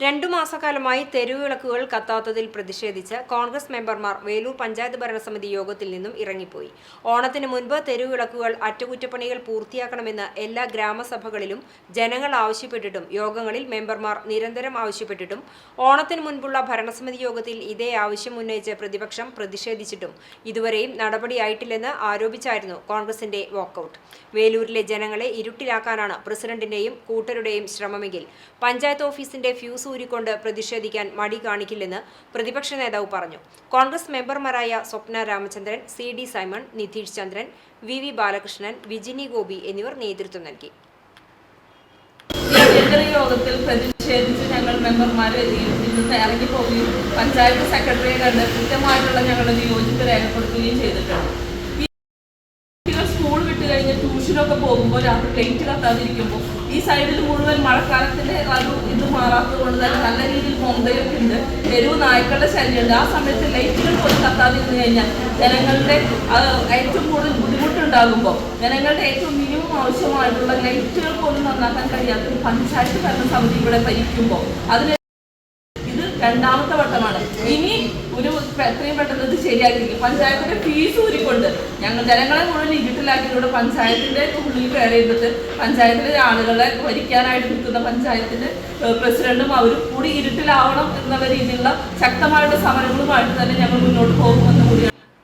രണ്ടു മാസക്കാലമായി തെരുവിളക്കുകൾ കത്താത്തതിൽ പ്രതിഷേധിച്ച് കോൺഗ്രസ് മെമ്പർമാർ വേലൂർ പഞ്ചായത്ത് ഭരണസമിതി യോഗത്തിൽ നിന്നും ഇറങ്ങിപ്പോയി. ഓണത്തിന് മുൻപ് തെരുവിളക്കുകൾ അറ്റകുറ്റപ്പണികൾ പൂർത്തിയാക്കണമെന്ന് എല്ലാ ഗ്രാമസഭകളിലും ജനങ്ങൾ ആവശ്യപ്പെട്ടിട്ടും യോഗങ്ങളിൽ മെമ്പർമാർ നിരന്തരം ആവശ്യപ്പെട്ടിട്ടും ഓണത്തിന് മുൻപുള്ള ഭരണസമിതി യോഗത്തിൽ ഇതേ ആവശ്യം ഉന്നയിച്ച് പ്രതിപക്ഷം പ്രതിഷേധിച്ചിട്ടും ഇതുവരെയും നടപടിയായിട്ടില്ലെന്ന് ആരോപിച്ചായിരുന്നു കോൺഗ്രസിന്റെ വാക്കൌട്ട്. വേലൂരിലെ ജനങ്ങളെ ഇരുട്ടിലാക്കാനാണ് പ്രസിഡന്റിന്റെയും കൂട്ടരുടെയും ശ്രമമെങ്കിൽ പഞ്ചായത്ത് ഓഫീസിന്റെ ഫ്യൂസ് ഊരിക്കൊണ്ട് പ്രതിഷേധിക്കാൻ മടി കാണിക്കില്ലെന്ന് പ്രതിപക്ഷ നേതാവ് പറഞ്ഞു. കോൺഗ്രസ് മെമ്പർമാരായ Swapna Ramachandran C D Simon Nitheesh Chandran V V Balakrishnan Vijini Gopi എന്നിവർ നേതൃത്വം നൽകി. യോഗത്തിൽ പ്രതിഷേധിച്ച് ഞങ്ങൾ മെമ്പർമാരെ ഇന്ന് ഇറങ്ങിപ്പോവുകയും പഞ്ചായത്ത് സെക്രട്ടറിയെ കണ്ട് കൃത്യമായിട്ടുള്ള ഞങ്ങളുടെ യോജിപ്പ് രേഖപ്പെടുത്തുകയും ചെയ്തിട്ടുണ്ട്. കഴിഞ്ഞ് ട്യൂഷനൊക്കെ പോകുമ്പോൾ രാത്രി ലൈറ്റ് കത്താതിരിക്കുമ്പോൾ ഈ സൈഡിൽ മുഴുവൻ മഴക്കാലത്തിന്റെ ഒരു ഇത് മാറാത്തത് കൊണ്ട് തന്നെ നല്ല രീതിയിൽ പൊന്തയൊക്കെ ഉണ്ട്. തെരുവ് നായ്ക്കളുടെ ശല്യമുണ്ട്. ആ സമയത്ത് ലൈറ്റുകൾ പോലും കത്താതിരുന്നു കഴിഞ്ഞാൽ ജനങ്ങളുടെ ഏറ്റവും കൂടുതൽ ബുദ്ധിമുട്ടുണ്ടാകുമ്പോൾ ജനങ്ങളുടെ ഏറ്റവും മിനിമം ആവശ്യമായിട്ടുള്ള ലൈറ്റുകൾ പോലും നന്നാക്കാൻ കഴിയാത്ത പഞ്ചായത്ത് ഭരണസമിതി ഇവിടെ ഭരിക്കുമ്പോൾ അതിന് രണ്ടാമത്തെ വട്ടമാണ്. ഇനി ഒരു എത്രയും പെട്ടെന്ന് ഇത് ശരിയാക്കിയിരിക്കും. പഞ്ചായത്തിന്റെ ഫീസ് ഊരിക്കൊണ്ട് ഞങ്ങൾ ജനങ്ങളെ മുഴുവൻ ഇരുട്ടിലാക്കിയിട്ടുണ്ട് പഞ്ചായത്തിന്റെ ഉള്ളിൽ കയറിയിട്ട് പഞ്ചായത്തിലെ ആളുകളെ ഭരിക്കാനായിട്ട് നിൽക്കുന്ന പഞ്ചായത്തിന്റെ പ്രസിഡന്റും അവരും കൂടി ഇരുട്ടിലാവണം എന്നുള്ള രീതിയിലുള്ള ശക്തമായിട്ടുള്ള സമരങ്ങളുമായിട്ട് തന്നെ ഞങ്ങൾ മുന്നോട്ട് പോകുമെന്ന് കൂടിയാണ്.